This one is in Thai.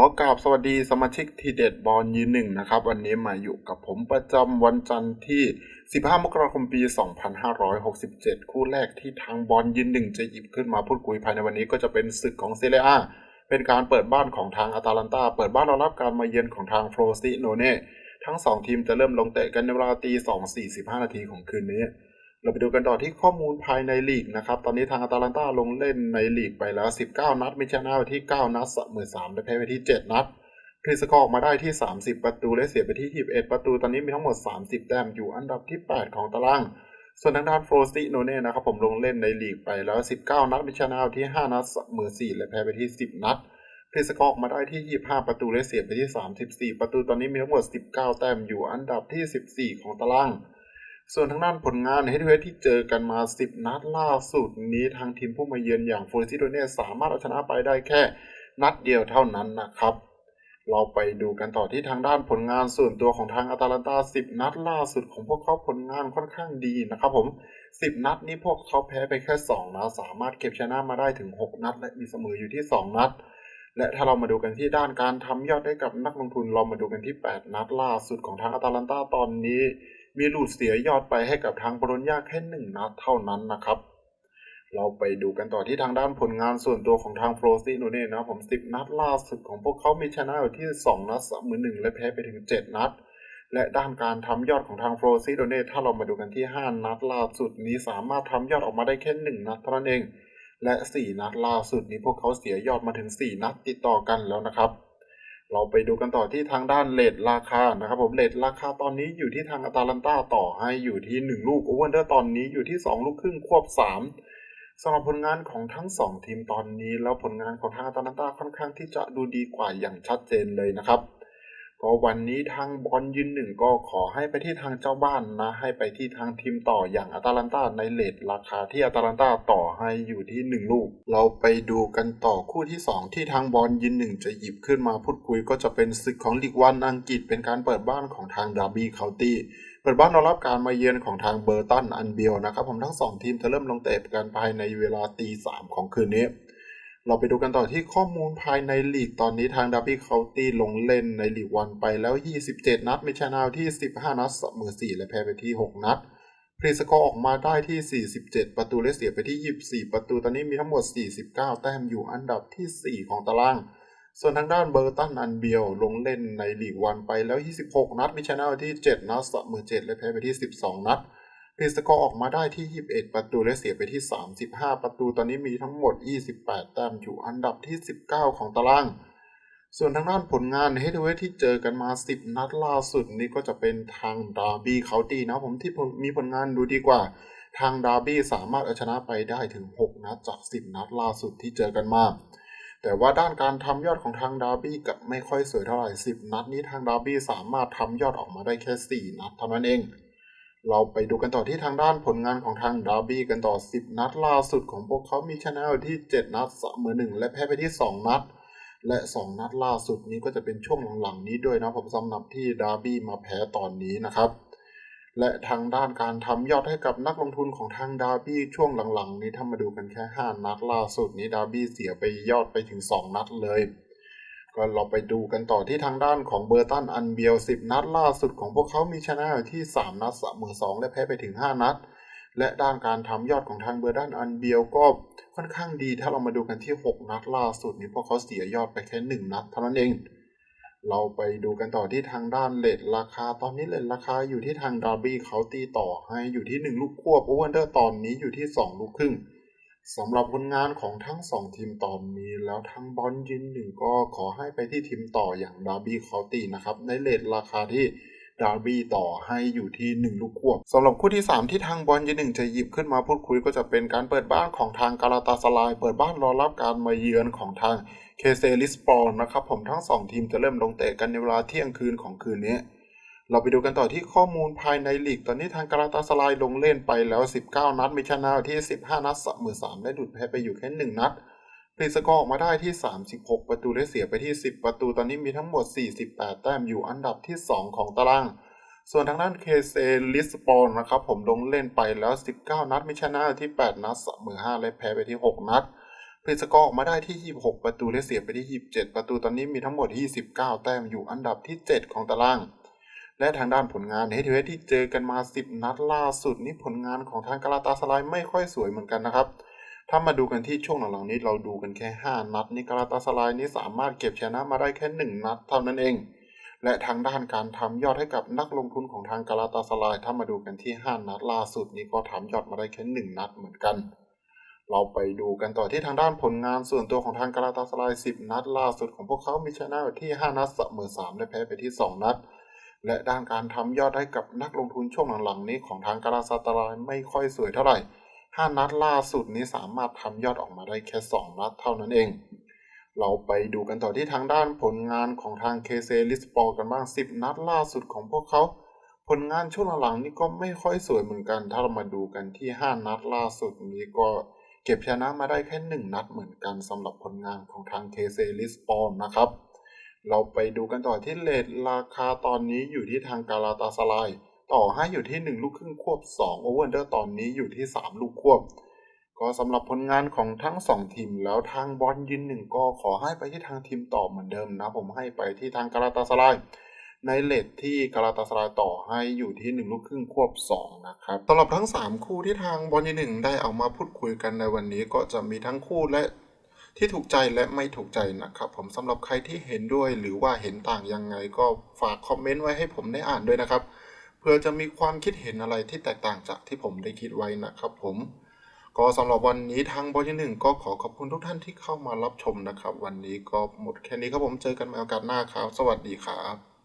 ขอกราบสวัสดีสมาชิกทีเด็ดบอลยืนหนึ่งนะครับ วันนี้มาอยู่กับผมประจำวันจันทร์ที่ 15 มกราคมปี 2567 คู่แรกที่ทางบอลยืนหนึ่งจะหยิบขึ้นมาพูดคุยภายในวันนี้ก็จะเป็นศึกของเซเรียเป็นการเปิดบ้านของทางอาตาลันตา เปิดบ้านรองรับการมาเยือนของทางโฟรซิโนเน่ทั้ง 2 ทีมจะเริ่มลงเตะกันในเวลาตี 2.45 นาทีของคืนนี้ เราไปดูกันต่อที่ข้อมูลภายในลีกนะครับ ตอนนี้ทางอาตาลันตาลงเล่นในลีกไปแล้ว 19 นัด มีชนะไปที่ 9 นัดเสมอ3และแพ้ไปที่ 7 นัดคริสกอร์ออกมาได้ที่ 30 ประตูและเสียไปที่ 21 ประตู ตอนนี้มีทั้งหมด 30 แต้มอยู่อันดับที่ 8 ของตาราง ส่วนทางด้านโฟรซิโนเน่นะครับผมลงเล่นในลีกไปแล้ว 19 นัดมีชนะที่ 5 นัดเสมอ4และแพ้ไปที่ 10 นัดคริสกอร์ออกมาได้ที่ 25 ประตูและเสียไปที่ 34 ประตู ตอนนี้มีทั้งหมด 19 แต้มอยู่อันดับที่ 14 ของตาราง ส่วนทางด้านผลงานในเฮดเวทที่เจอกันมา 10 นัดล่าสุดนี้ทางทีมผู้มาเยือนอย่างโฟร์ซิโดเน่สามารถเอาชนะไปได้แค่นัดเดียวเท่านั้นนะครับ เราไปดูกันต่อที่ทางด้านผลงานส่วนตัวของทางอาตาลันตา 10 นัดล่าสุดของพวกเขาผลงานค่อนข้างดีนะครับผม 10 นัดนี้พวกเขาแพ้ไปแค่ 2นัดสามารถเก็บชนะมาได้ถึง 6 นัด และมีเสมออยู่ที่ 2 นัด และถ้าเรามาดูกันที่ด้านการทำยอดให้กับนักลงทุนเรามาดูกันที่ 8 นัดล่าสุดของทางอาตาลันตาตอนนี้ มีหลุดเสียยอดไปให้กับทางบรอนยาแค่หนึ่งนัดเท่านั้นนะครับ เราไปดูกันต่อที่ทางด้านผลงานส่วนตัวของทางโฟรซิโนเน่นะผม10นัดล่าสุดของพวกเขามีชนะอยู่ที่2นัดเสมอหนึ่งและแพ้ไปถึง7นัด และด้านการทำยอดของทางโฟรซิโนเน่ถ้าเรามาดูกันที่5นัดล่าสุดนี้สามารถทำยอดออกมาได้แค่1นัดเท่านั้นเองและ 4 นัดล่าสุดนี้พวกเขาเสียยอดมาถึง 4 นัดติดต่อกันแล้วนะครับ เราไปดูกันต่อที่ทางด้านเลทราคานะครับผมเลทราคาตอนนี้อยู่ที่ทางอาตาลันตาต่อให้อยู่ที่ 1 ลูกโอเวอร์เดอร์ตอนนี้อยู่ที่ 2 ลูกครึ่งควบ 3สำหรับผลงานของทั้ง 2 ทีมตอนนี้ แล้วผลงานของทางอาตาลันตาค่อนข้างที่จะดูดีกว่าอย่างชัดเจนเลยนะครับ ก็วันนี้ทางบอลยืนหนึ่งก็ขอให้ไปที่ทางเจ้าบ้านนะ ให้ไปที่ทางทีมต่ออย่างอาตาลันตาในเลทราคาที่อาตาลันตาต่อให้อยู่ที่ 1 ลูก เราไปดูกันต่อคู่ที่ 2 ที่ทางบอลยืนหนึ่งจะหยิบขึ้นมาพูดคุยก็จะเป็นศึกของลีกวันอังกฤษเป็นการเปิดบ้านของทางดาร์บี้เคาน์ตี้เปิดบ้านรอรับการมาเยือนของทางเบอร์ตันอันเบียวนะครับผมทั้ง 2 ทีมจะเริ่มลงเตะกันภายในเวลาตีสามของคืนนี้ เราไปดูกันต่อที่ข้อมูลภายในลีกตอนนี้ทางดับบี้เคาน์ตี้ลงเล่นในลีกวันไปแล้ว 27 นัดมีชนะที่ 15 นัดเสมอ4และแพ้ไปที่ 6 นัดพรีสกอร์ออกมาได้ที่ 47 ประตูและเสียไปที่ 24 ประตู ตอนนี้มีทั้งหมด 49 แต้มอยู่อันดับที่ 4 ของตาราง ส่วนทางด้านเบอร์ตันอันเบียวลงเล่นในลีกวันไปแล้ว 26 นัดมีชนะที่ 7 นัดเสมอ7และแพ้ไปที่ 12 นัด พรีสกอร์ออกมาได้ที่ 21 ประตูและเสียไปที่ 35 ประตูตอนนี้มีทั้งหมด 28 แต้มอยู่อันดับที่ 19 ของตาราง ส่วนทางด้านผลงานในเฮดเวทที่เจอกันมา 10 นัดล่าสุดนี้ก็จะเป็นทางดาร์บี้เคาตีนะผมที่มีผลงานดูดีกว่า ทางดาร์บี้สามารถเอาชนะไปได้ถึง 6 นัดจาก 10 นัดล่าสุดที่เจอกันมาแต่ว่าด้านการทำยอดของทางดาร์บี้กับไม่ค่อยสวยเท่าไหร่ 10 นัดนี้ทางดาร์บี้สามารถทำยอดออกมาได้แค่ 4 นัดเท่านั้นเอง เราไปดูกันต่อที่ทางด้านผลงานของทางดาร์บี้กันต่อ 10 นัดล่าสุดของพวกเขามีชนะอยู่ที่ 7 นัดเสมอ1และแพ้ไปที่ 2 นัด และ 2 นัดล่าสุดนี้ก็จะเป็นช่วงหลังๆนี้ด้วยนะผมสำหรับที่ดาร์บี้มาแพ้ตอนนี้นะครับ และทางด้านการทำยอดให้กับนักลงทุนของทางดาร์บี้ช่วงหลังๆ นี้ถ้ามาดูกันแค่ 5 นัดล่าสุดนี้ดาร์บี้เสียไปยอดไปถึง 2 นัดเลย ก็เราไปดูกันต่อที่ทางด้านของเบอร์ตันอันเบียว10 นัดล่าสุดของพวกเขามีชนะอยู่ที่ 3 นัดเสมอ2และแพ้ไปถึง 5 นัด และด้านการทำยอดของทางเบอร์ตันอันเบียวก็ค่อนข้างดีถ้าเรามาดูกันที่ 6 นัดล่าสุดนี้พวกเขาเสียยอดไปแค่ 1 นัดเท่านั้นเอง เราไปดูกันต่อที่ทางด้านเลทราคาตอนนี้เลทราคาอยู่ที่ทางดาร์บี้เขาตีต่อให้อยู่ที่ 1 ลูกควบโอเวอร์เดอร์ตอนนี้อยู่ที่ 2 ลูกครึ่ง สำหรับผลงานของทั้ง2ทีมตอนนี้ แล้วทั้งบอลยืนหนึ่งก็ขอให้ไปที่ทีมต่ออย่างดาร์บี้เคาตีนะครับ ในเลทราคาที่ดาร์บี้ต่อให้อยู่ที่ 1 ลูกควบสำหรับคู่ที่ 3 ที่ทางบอลยืนหนึ่งจะหยิบขึ้นมาพูดคุยก็จะเป็นการเปิดบ้านของทางกาลาตาสลาย เปิดบ้านรอรับการมาเยือนของทางเคเซลิสปอร์นะครับผมทั้ง 2 ทีมจะเริ่มลงเตะกันในเวลาเที่ยงคืนของคืนนี้ เราไปดูกันต่อที่ข้อมูลภายในลีก ตอนนี้ทางกาลาตาสลายลงเล่นไปแล้ว 19 นัดมีชนะที่ 15 นัดเสมอ3และหลุดแพ้ไปอยู่แค่ 1 นัดพรีสกอร์ออกมาได้ที่ 36 ประตูและเสียไปที่ 10 ประตู ตอนนี้มีทั้งหมด 48 แต้มอยู่อันดับที่ 2 ของตาราง ส่วนทางด้านเคเซลิสปอร์นะครับผมลงเล่นไปแล้ว 19 นัดมีชนะที่ 8 นัดเสมอ5และแพ้ไปที่ 6 นัดพผลิตสกอร์ออกมาได้ที่ 26 ประตูและเสียไปที่ 27 ประตู ตอนนี้มีทั้งหมด 29 แต้มอยู่อันดับที่ 7 ของตาราง และทางด้านผลงานเฮดทูเฮดที่เจอกันมา 10 นัดล่าสุดนี่ผลงานของทางกาลาตาสลายไม่ค่อยสวยเหมือนกันนะครับ ถ้ามาดูกันที่ช่วงหลังๆนี้เราดูกันแค่ 5 นัดนี่กาลาตาสลายนี่สามารถเก็บชนะมาได้แค่ 1 นัดเท่านั้นเอง และทางด้านการทำยอดให้กับนักลงทุนของทางกาลาตาสลายถ้ามาดูกันที่ 5 นัดล่าสุดนี้ก็ทำยอดมาได้แค่1นัดเหมือนกันเราไปดูกันต่อที่ทางด้านผลงานส่วนตัวของทางกาลาตาสลาย10 นัดล่าสุดของพวกเขามีชนะอยู่ที่ 5 นัดเสมอ3และแพ้ไปที่ 2 นัด และด้านการทำยอดให้กับนักลงทุนช่วงหลังๆนี้ของทางกาลาตาสลายไม่ค่อยสวยเท่าไหร่ 5 นัดล่าสุดนี้สามารถทำยอดออกมาได้แค่ 2 นัดเท่านั้นเอง เราไปดูกันต่อที่ทางด้านผลงานของทางเคเซลิสปอร์กันบ้าง 10 นัดล่าสุดของพวกเขา ผลงานช่วงหลังๆนี้ก็ไม่ค่อยสวยเหมือนกัน ถ้าเรามาดูกันที่ 5 นัดล่าสุดนี้ก็เก็บชนะมาได้แค่ 1 นัดเหมือนกันสำหรับผลงานของทางเคเซลิสปอร์นะครับ เราไปดูกันต่อที่เลทราคาตอนนี้อยู่ที่ทางกาลาตาสลายต่อให้อยู่ที่ 1 ลูกครึ่งควบ2โอเวอร์เดอร์ตอนนี้อยู่ที่ 3 ลูกควบ ก็สำหรับผลงานของทั้ง 2 ทีมแล้วทางบอลยืนหนึ่งก็ขอให้ไปที่ทางทีมต่อเหมือนเดิมนะ ผมให้ไปที่ทางกาลาตาสลายในเลทที่กาลาตาสลายต่อให้อยู่ที่ 1 ลูกครึ่งควบ 2 นะครับสำหรับทั้ง 3 คู่ที่ทางบอลยืนหนึ่งได้เอามาพูดคุยกันในวันนี้ก็จะมีทั้งคู่และ ที่ถูกใจและไม่ถูกใจนะครับผมสำหรับใครที่เห็นด้วยหรือว่าเห็นต่างยังไงก็ฝากคอมเมนต์ไว้ให้ผมได้อ่านด้วยนะครับเพื่อจะมีความคิดเห็นอะไรที่แตกต่างจากที่ผมได้คิดไว้นะครับผมก็สำหรับวันนี้ทางบอที่หนึ่งก็ขอขอบคุณทุกท่านที่เข้ามารับชมนะครับ วันนี้ก็หมดแค่นี้ครับผมเจอกันใหม่โอกาสหน้าครับ สวัสดีครับ